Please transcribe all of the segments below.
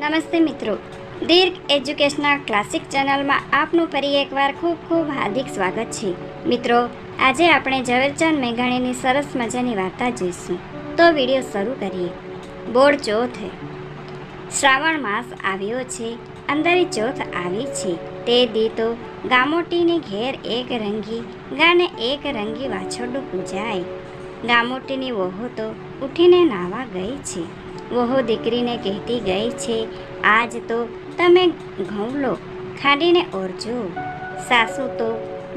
નમસ્તે મિત્રો. દીર્ઘ educational classic ચેનલમાં આપનું ફરી એકવાર ખૂબ ખૂબ હાર્દિક સ્વાગત છે. મિત્રો, આજે આપણે ઝવેરચંદ મેઘાણીની સરસ મજાની વાર્તા જોઈશું. તો વીડિયો શરૂ કરીએ. બોર્ડ ચોથ. શ્રાવણ માસ આવ્યો છે. અંદરી ચોથ આવી છે. તે દીતો ગામોટીની ઘેર એક રંગી, ગાને એક રંગી વાછરડું પૂજાય. ગામોટીની વહુ તો ઉઠીને નાવા ગઈ છે. વહુ દીકરીને કહેતી ગઈ છે, આજ તો તમે ઘઉં લો ખાડીને ઓરજો. સાસુ તો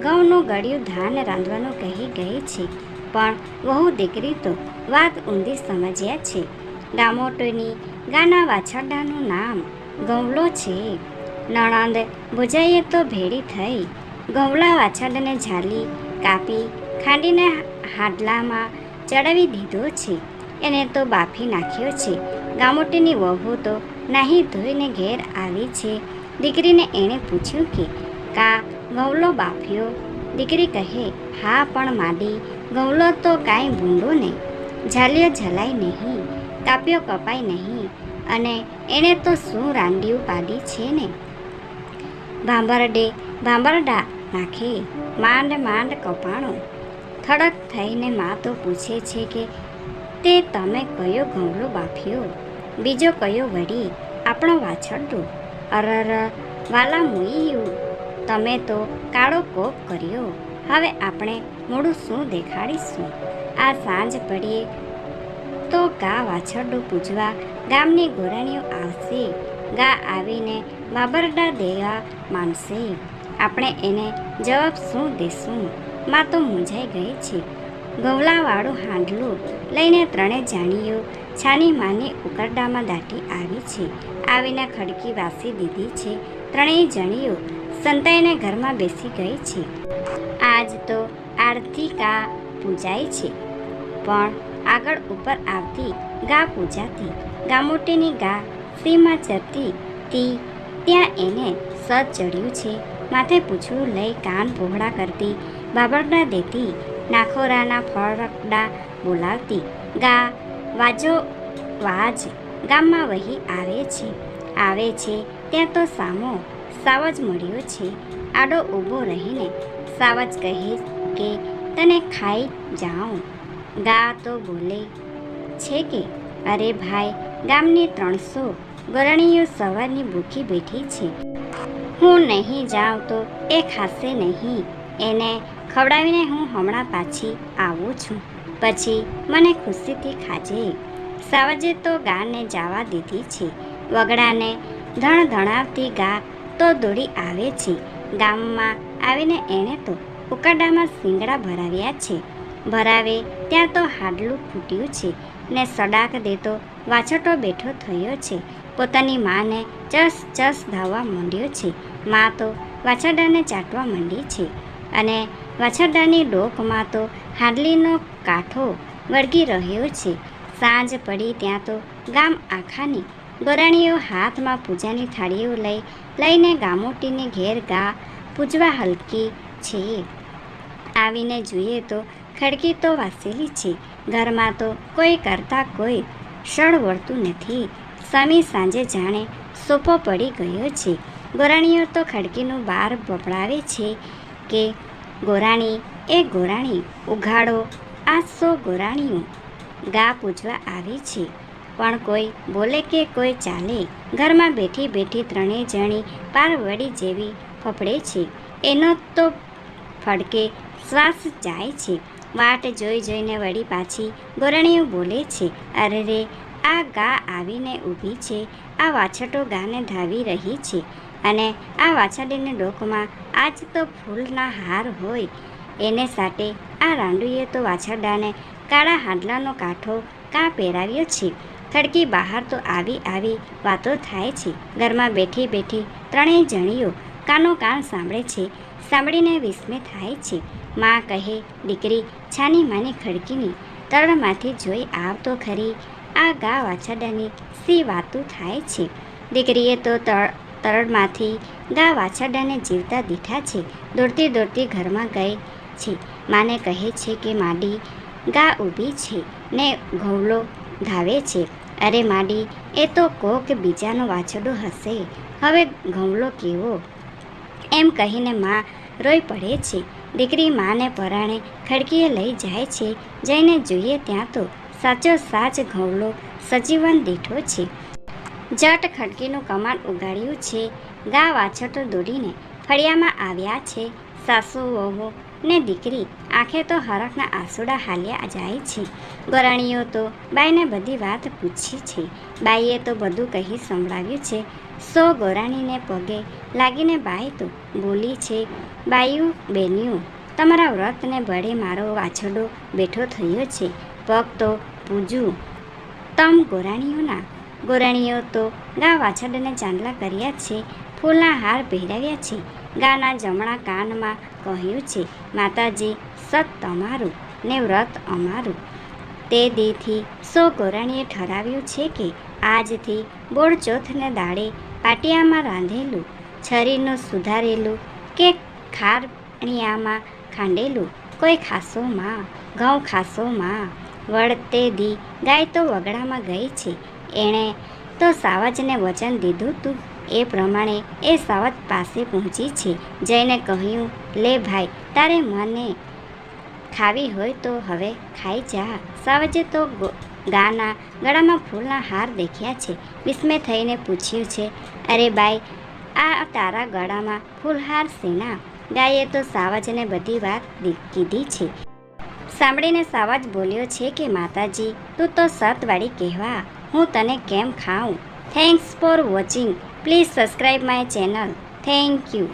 ઘઉંનું ગળ્યું ધાન રાંધવાનું કહી ગઈ છે, પણ વહુ દીકરી તો વાત ઊંધી સમજ્યા છે. ડામોટોની ગાના વાછરડાનું નામ ગૌલો છે. નણંદ ભુજાઈએ તો ભેડી થઈ ગૌલા વાછરડાને ઝાલી કાપી ખાંડીને હાડલામાં ચડાવી દીધો છે. એને તો બાફી નાખ્યો છે. ગામોટીની વહુ તો નાહી ધોઈને ઘેર આવી છે. દીકરીને એણે પૂછ્યું કે, કા ગવલો બાફ્યો? દીકરી કહે, હા, પણ માડી ગવલો તો કાંઈ ભૂંડો નહીં. ઝાલ્યો ઝલાય નહીં કાપ્યો કપાય નહીં, અને એણે તો શું રાંડિયું પાડી છે ને? ભાંભરડે, ભાંભરડા નાખે, માંડ માંડ કપાણો. થડક થઈને મા તો પૂછે છે કે તે તમે કયો ગમલો બાફ્યો? બીજો કયો વળી? આપણો વાછરડું? અરર વાલા મુઈયું તમે તો કાળો કોપ કર્યો. હવે આપણે મોડું શું દેખાડીશું? આ સાંજ પડીએ તો ગા વાછરડું પૂજવા ગામની ગોરાણીઓ આવશે. ગા આવીને બાબરડા દેવા માનશે આપણે એને જવાબ શું દેશું? માં તો મૂંઝાઈ ગઈ છે. ગવલાવાળું હાંડલું લઈને ત્રણે જાણીઓ છાની માની ઉકરડામાં દાટી આવી છે. આવીને ખડકી વાસી દીધી છે. ત્રણેય જણીઓ સંતાઈને ઘરમાં બેસી ગઈ છે. આજ તો આરતી કા પૂજાય છે. પણ આગળ ઉપર આવતી ગા પૂજાતી. ગામોટીની ગા સીમાં જતી તી. ત્યાં એને સજ ચડ્યું છે. માથે પૂછવું લઈ કાન પહોળા કરતી. બાબરડા દેતી નાખોરાના ફરકડા બોલાવતી ગા વાજો વાજ ગામમાં વહી આવે છે. આવે છે, ત્યાં તો સામો સાવજ મળ્યો છે. આડો ઊભો રહીને સાવજ કહે કે, તને ખાઈ જાઉં. ગા તો બોલે છે કે, અરે ભાઈ, ગામની ત્રણસો ગરણીઓ સવારની ભૂખી બેઠી છે. હું નહીં જાઉં તો એ ખાશે નહીં. એને ખવડાવીને હું હમણાં પાછી આવું છું. પછી મને ખુશીથી ખાજે. સાવજે તો ગાને જવા દીધી છે. વગડાને ધણ ધણાવતી ગા તો દોડી આવે છે. ગામમાં આવીને એણે તો ઉકાડામાં શિંગડા ભરાવ્યા છે. ભરાવે ત્યાં તો હાડલું ફૂટ્યું છે ને સડાક દેતો વાછટો બેઠો થયો છે. પોતાની માને ચસ ચસ ધાવવા માંડ્યો છે. મા તો વાછરડાને ચાટવા માંડી છે. અને વાછરડાની ડોકમાં તો હાડલીનો કાંઠો વળગી રહ્યો છે. સાંજ પડી ત્યાં તો ગામ આખાની ગોરાણીઓ હાથમાં પૂજાની થાળીઓ લઈ, લઈને ગામોટીને ઘેર ગા પૂજવા હલકી છે. આવીને જોઈએ તો ખડકી તો વાસેલી છે. ઘરમાં તો કોઈ કરતા કોઈ ક્ષણ વળતું નથી. સમી સાંજે જાણે સોપો પડી ગયો છે. ગોરાણીઓ તો ખડકીનું બાર બપડાવે છે કે ગોરાણી, એ ગોરાણી, ઉઘાડો, આ સો ગોરાણીઓ. ગા પૂજવા આવી છે. પણ કોઈ બોલે કે કોઈ ચાલે, ઘરમાં બેઠી બેઠી ત્રણેય જણી પારવડી જેવી ફફડે છે. એનો તો ફડકે શ્વાસ જાય છે. વાટ જોઈ જોઈને વળી પાછી ગોરણીઓ બોલે છે, અરે રે, આ ગા આવીને ઊભી છે. આ વાછટો ગાને ધાવી રહી છે. અને આ વાછડીને ડોકમાં આજ તો ફૂલના હાર હોય. એને સાથે આ રાંડુએ તો વાછરડાને કાળા હાડલાનો કાંઠો કાં પહેરાવ્યો છે. ખડકી બહાર તો આવી આવી વાતો થાય છે. ઘરમાં બેઠી બેઠી ત્રણેય જણીઓ કાનો કાન સાંભળે છે. સાંભળીને વિસ્મય થાય છે. માં કહે, દીકરી, છાની માની ખડકીની તળમાંથી જોઈ આવ તો ખરી. આ ગા વાછરડાની સી વાતું થાય છે? દીકરીએ તો તળ તળમાંથી ગા વાછરડાને જીવતા દીઠા છે. દોડતી દોડતી ઘરમાં ગઈ છે. માને કહે છે કે માડી ગા ઊભી છે ને ઘોવલો ધાવે છે. અરે માડી, એ તો કોક બીજાનો વાછડો હશે. હવે ઘોવલો કેવો? એમ કહીને માં રોઈ પડે છે. દીકરી માને પરાણે ખડકીએ લઈ જાય છે. જઈને જોઈએ ત્યાં તો સાચો સાચ ઘોવલો સજીવન દીઠો છે. જટ ખડકીનું કમાન ઉગાડ્યું છે. ગા વાછટો દોડીને ફળિયામાં આવ્યા છે. સાસુ, વહુ ને દીકરી આંખે તો હરખના આંસુડા હાલ્યા જાય છે. ગોરાણીઓ તો બાઈને બધી વાત પૂછી છે. બાઈએ તો બધું કહી સંભળાવ્યું છે. સો ગોરાણીને પગે લાગીને બાઈ તો બોલી છે બાયું બેન્યું, તમારા વ્રતને બળે મારો વાછડો બેઠો થયો છે. પગ તો પૂજું. તમ ગોરાણીઓના ગોરાણીઓ તો ગા વાછરડાને ચાંદલા કર્યા છે, ફૂલના હાર પહેરાવ્યા છે. ગાના જમણા કાનમાં કહ્યું છે, માતાજી, સત તમારું ને વ્રત અમારું. તે દીથી સો ગોરાણીએ ઠરાવ્યું છે કે આજથી બોળચોથને દાડે પાટિયામાં રાંધેલું, છરીનું સુધારેલું કે ખારણિયામાં ખાંડેલું, કોઈ ખાસોમાં, ઘઉં ખાસોમાં. વળતે દી ગાય તો વગડામાં ગઈ છે એણે તો સાવજને વચન દીધું, તું એ પ્રમાણે એ સાવજ પાસે પહોંચી છે. જઈને કહ્યું, લે ભાઈ, તારે મને ખાવી હોય તો હવે ખાઈ જા. સાવજે તો ગાના, ગળામાં ફૂલના હાર દેખ્યા છે. વિસ્મય થઈને પૂછ્યું છે, અરે બાઈ, આ તારા ગળામાં ફૂલહાર સેના ગાયે તો સાવજને બધી વાત કીધી છે. સાંભળીને સાવજ બોલ્યો છે કે, માતાજી, તું તો સતવાળી કહેવા હું તને કેમ ખાઉં? Thanks for watching please subscribe my channel thank you